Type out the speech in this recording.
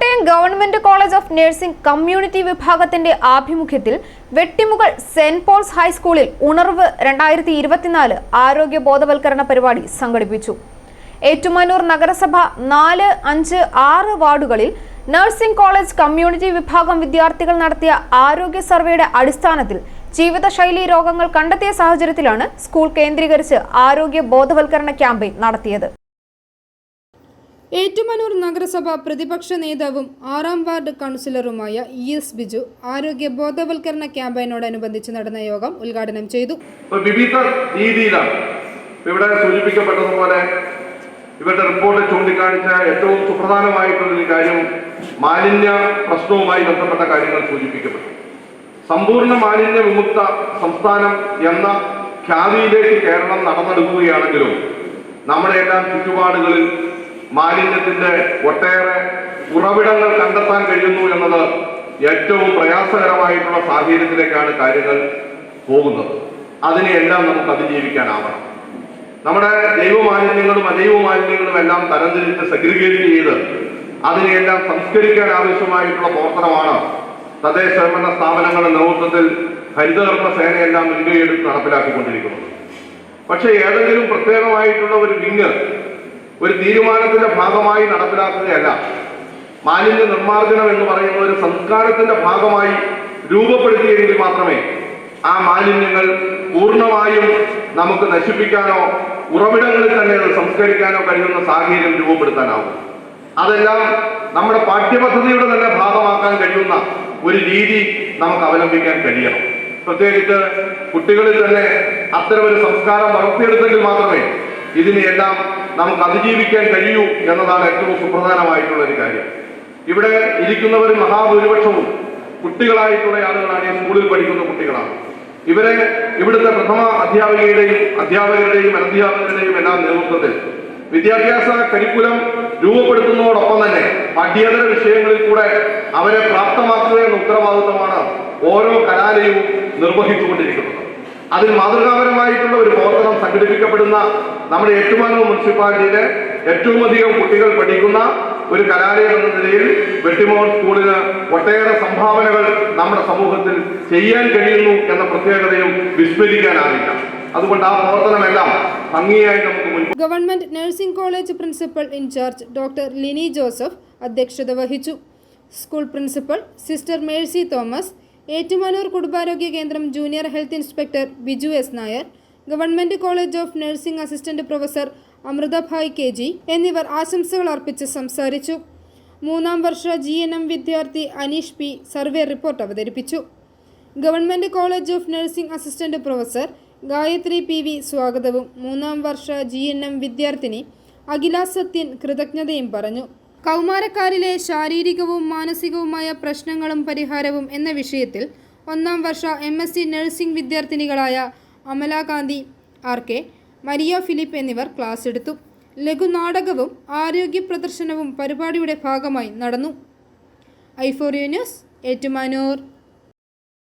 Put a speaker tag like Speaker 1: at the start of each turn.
Speaker 1: Kottayam government college of nursing community വിഭാഗത്തിന്റെ ആഭിമുഖ്യത്തിൽ Vettimukal saint Paul's ഹൈസ്കൂളിൽ ഉണർവ് രണ്ടായിരത്തി ഇരുപത്തിനാല് ആരോഗ്യ ബോധവൽക്കരണ പരിപാടി സംഘടിപ്പിച്ചു. ഏറ്റുമാനൂർ നഗരസഭ നാല് അഞ്ച് ആറ് വാർഡുകളിൽ നഴ്സിംഗ് കോളേജ് കമ്മ്യൂണിറ്റി വിഭാഗം വിദ്യാർത്ഥികൾ നടത്തിയ ആരോഗ്യ സർവേയുടെ അടിസ്ഥാനത്തിൽ ജീവിതശൈലി രോഗങ്ങൾ കണ്ടെത്തിയ സാഹചര്യത്തിലാണ് സ്കൂൾ കേന്ദ്രീകരിച്ച് ആരോഗ്യ ബോധവൽക്കരണ ക്യാമ്പയിൻ നടത്തിയത്.
Speaker 2: ഏറ്റുമാനൂർ നഗരസഭ പ്രതിപക്ഷ നേതാവും ആറാം വാർഡ് കൗൺസിലറുമായ ഇ എസ് ബിജു ആരോഗ്യ ബോധവൽക്കരണ ക്യാമ്പയിനോടനുബന്ധിച്ച് നടന്ന യോഗം ഉദ്ഘാടനം ചെയ്തു.
Speaker 3: വിവിധ രീതിയിലാണ് ഇവിടെ സൂചിപ്പിക്കപ്പെട്ടതുപോലെ ഇവരുടെ റിപ്പോർട്ട് ചൂണ്ടിക്കാണിച്ച ഏറ്റവും സുപ്രധാനമായിട്ടുള്ള കാര്യവും കാര്യം മാലിന്യ പ്രശ്നവുമായി ബന്ധപ്പെട്ട കാര്യങ്ങൾ സൂചിപ്പിക്കപ്പെട്ടു. സമ്പൂർണ മാലിന്യ വിമുക്ത സംസ്ഥാനം എന്ന ഖ്യാതിയിലേക്ക് കേരളം നടന്നെടുക്കുകയാണെങ്കിലും നമ്മുടെ എല്ലാം ചുറ്റുപാടുകളിൽ മാലിന്യത്തിന്റെ ഒട്ടേറെ ഉറവിടങ്ങൾ കണ്ടെത്താൻ കഴിയുന്നു എന്നത് ഏറ്റവും പ്രയാസകരമായിട്ടുള്ള സാഹചര്യത്തിലേക്കാണ് കാര്യങ്ങൾ പോകുന്നത്. അതിനെയെല്ലാം നമുക്ക് അതിജീവിക്കാനാവണം. നമ്മുടെ ജൈവ മാലിന്യങ്ങളും അജൈവ മാലിന്യങ്ങളും എല്ലാം തരംതിരിച്ച് സെഗ്രിഗേറ്റ് ചെയ്ത് അതിനെയെല്ലാം സംസ്കരിക്കാൻ ആവശ്യമായിട്ടുള്ള പ്രവർത്തനമാണ് തദ്ദേശ സ്വയംഭരണ സ്ഥാപനങ്ങളുടെ നേതൃത്വത്തിൽ ഹരിതകർമ്മ സേനയെല്ലാം മുൻകൈയെടുത്ത് നടപ്പിലാക്കിക്കൊണ്ടിരിക്കുന്നത്. പക്ഷേ ഏതെങ്കിലും പ്രത്യേകമായിട്ടുള്ള ഒരു വിങ് ഒരു തീരുമാനത്തിന്റെ ഭാഗമായി നടപ്പിലാക്കുകയല്ല. മാലിന്യ നിർമ്മാർജനം എന്ന് പറയുന്ന ഒരു സംസ്കാരത്തിന്റെ ഭാഗമായി രൂപപ്പെടുത്തിയെങ്കിൽ മാത്രമേ ആ മാലിന്യങ്ങൾ പൂർണമായും നമുക്ക് നശിപ്പിക്കാനോ ഉറവിടങ്ങളിൽ തന്നെ അത് സംസ്കരിക്കാനോ കഴിയുന്ന സാഹചര്യം രൂപപ്പെടുത്താനാവും. അതെല്ലാം നമ്മുടെ പാഠ്യപദ്ധതിയുടെ തന്നെ ഭാഗമാക്കാൻ കഴിയുന്ന ഒരു രീതി നമുക്ക് അവലംബിക്കാൻ കഴിയണം. പ്രത്യേകിച്ച് കുട്ടികളിൽ തന്നെ അത്തരം ഒരു സംസ്കാരം വളർത്തിയെടുത്തെങ്കിൽ മാത്രമേ ഇതിനെയെല്ലാം നമുക്ക് അതിജീവിക്കാൻ കഴിയൂ എന്നതാണ് ഏറ്റവും സുപ്രധാനമായിട്ടുള്ള ഒരു കാര്യം. ഇവിടെ ഇരിക്കുന്നവർ മഹാഭൂരിപക്ഷവും കുട്ടികളായിട്ടുള്ള ആളുകളാണ് ഈ സ്കൂളിൽ പഠിക്കുന്ന കുട്ടികളാണ്. ഇവരെ ഇവിടുത്തെ പ്രഥമ അധ്യാപികയുടെയും അധ്യാപകരുടെയും അനധ്യാപകരുടെയും എല്ലാം നേതൃത്വത്തിൽ വിദ്യാഭ്യാസ കരിക്കുലം രൂപപ്പെടുത്തുന്നതോടൊപ്പം തന്നെ പഠ്യേതര വിഷയങ്ങളിൽ കൂടെ അവരെ പ്രാപ്തമാക്കുക എന്ന ഉത്തരവാദിത്വമാണ് ഓരോ കലാലയവും നിർവഹിച്ചുകൊണ്ടിരിക്കുന്നത്. അതിൽ മാതൃകാപരമായിട്ടുള്ള ഒരു പ്രവർത്തനം സംഘടിപ്പിക്കപ്പെടുന്ന നമ്മുടെ ഏറ്റുമാനൂർ മുനിസിപ്പാലിറ്റിയിലെ ഏറ്റവും അധികം കുട്ടികൾ പഠിക്കുന്ന ഒരു കലാലയം എന്ന നിലയിൽ വെട്ടിമോൾ സ്കൂളിന് ഒട്ടേറെ സംഭാവനകൾ നമ്മുടെ സമൂഹത്തിൽ ചെയ്യാൻ കഴിയുന്നു എന്ന പ്രത്യേകതയും വിസ്മരിക്കാനാവില്ല അതുകൊണ്ട് ആ പ്രവർത്തനമെല്ലാം ഭംഗിയായി നമുക്ക്
Speaker 2: government nursing college principal in charge doctor Lini Joseph അധ്യക്ഷത വഹിച്ചു. School principal sister Mercy Thomas Ettumanoor കുടുംബാരോഗ്യ കേന്ദ്രം junior health inspector Biju S Nair government college of nursing assistant professor Amruthabhai K G എന്നിവർ ആശംസകൾ അർപ്പിച്ച് സംസാരിച്ചു. മൂന്നാം വർഷ ജി എൻ എം വിദ്യാർത്ഥി അനീഷ് പി സർവേ റിപ്പോർട്ട് അവതരിപ്പിച്ചു. Government college of nursing assistant professor Gayathri P V സ്വാഗതവും മൂന്നാം വർഷ ജി എൻ എം വിദ്യാർത്ഥിനി അഖില സത്യൻ കൃതജ്ഞതയും പറഞ്ഞു. കൗമാരക്കാരിലെ ശാരീരികവും മാനസികവുമായ പ്രശ്നങ്ങളും പരിഹാരവും എന്ന വിഷയത്തിൽ ഒന്നാം വർഷ എം എസ് സി നഴ്സിംഗ് വിദ്യാർത്ഥിനികളായ Amalakanthi R K Maria Philip എന്നിവർ ക്ലാസ് എടുത്തു. ലഘുനാടകവും ആരോഗ്യ പ്രദർശനവും പരിപാടിയുടെ ഭാഗമായി നടന്നു. ഐഫോറിയ ന്യൂസ് ഏറ്റുമാനൂർ.